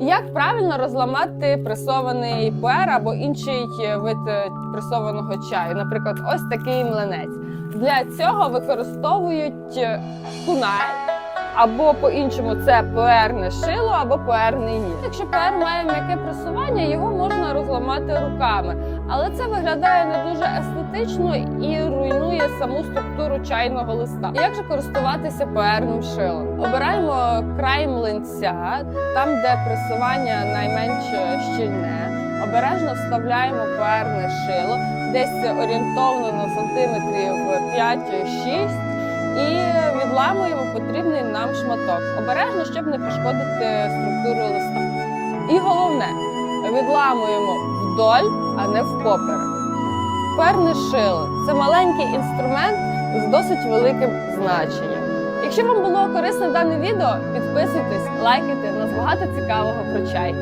Як правильно розламати пресований пуер або інший вид е, пресованого чаю, наприклад, ось такий млинець. Для цього використовують е, кунай, або по-іншому це пуерне шило або пуерний ніж. Якщо пуер має м'яке пресування, його можна розламати руками, але це виглядає не дуже естетично і руйнує саму структуру чайного листа. Як же користуватися пуерним шилом? Обираємо край млинця, там, де пресування найменш щільне. Обережно вставляємо пуерне шило, десь орієнтовно на сантиметрів 5-6 і відламуємо потрібний нам шматок. Обережно, щоб не пошкодити структуру листа. І головне, відламуємо вдоль, а не впоперек. Перне шило це маленький інструмент з досить великим значенням. Якщо вам було корисне дане відео, підписуйтесь, лайкайте, у нас багато цікавого про чай.